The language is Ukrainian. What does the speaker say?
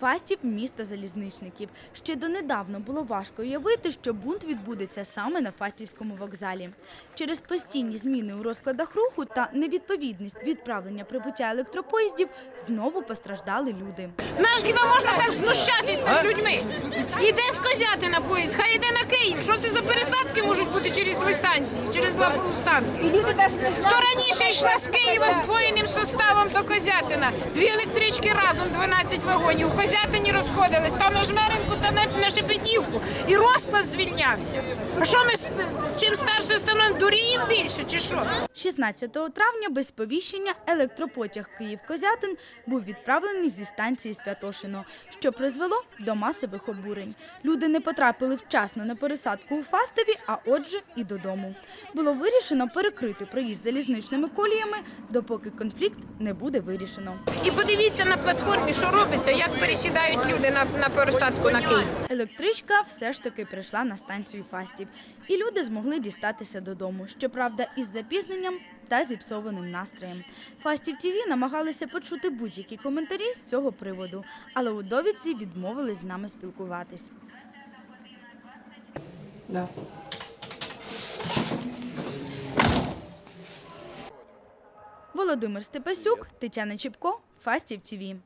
Фастів міста залізничників. Ще донедавна було важко уявити, що бунт відбудеться саме на Фастівському вокзалі. Через постійні зміни у розкладах руху та невідповідність відправлення прибуття електропоїздів знову постраждали люди. Хіба можна так знущатись над людьми? Іде з козяти на поїзд, хай йде на Київ. Що це за пересадки можуть бути через дві станції, через два полустанки? То раніше йшла з Києва з двоєним составом до Козятина. Дві електрички разом, 12 вагонів. У Козятині розходились, там на Жмеринку та на, Шепетівку. І розклад звільнявся. А що ми чим старше становимо, дуріємо більше чи що? 16 травня без сповіщення електропотяг Київ-Козятин був відправлений зі станції Святошино, що призвело до масових обурень. Люди не потрапили вчасно на пересадку у Фастові, а отже і додому. Було вирішено перекрити проїзд залізничними коліями, допоки конфлікт не буде вирішено. І подивіться на платформі, що робиться, як пересідають люди на, на пересадку на Київ. Електричка все ж таки прийшла на станцію Фастів, і люди змогли дістатися додому. Щоправда, із запізненням та зіпсованим настроєм. Фастів ТІВІ намагалися почути будь-які коментарі з цього приводу, але у довідці відмовились з нами спілкуватись. Да. Володимир Степасюк, Тетяна Чіпко, Фастів ТІВІ.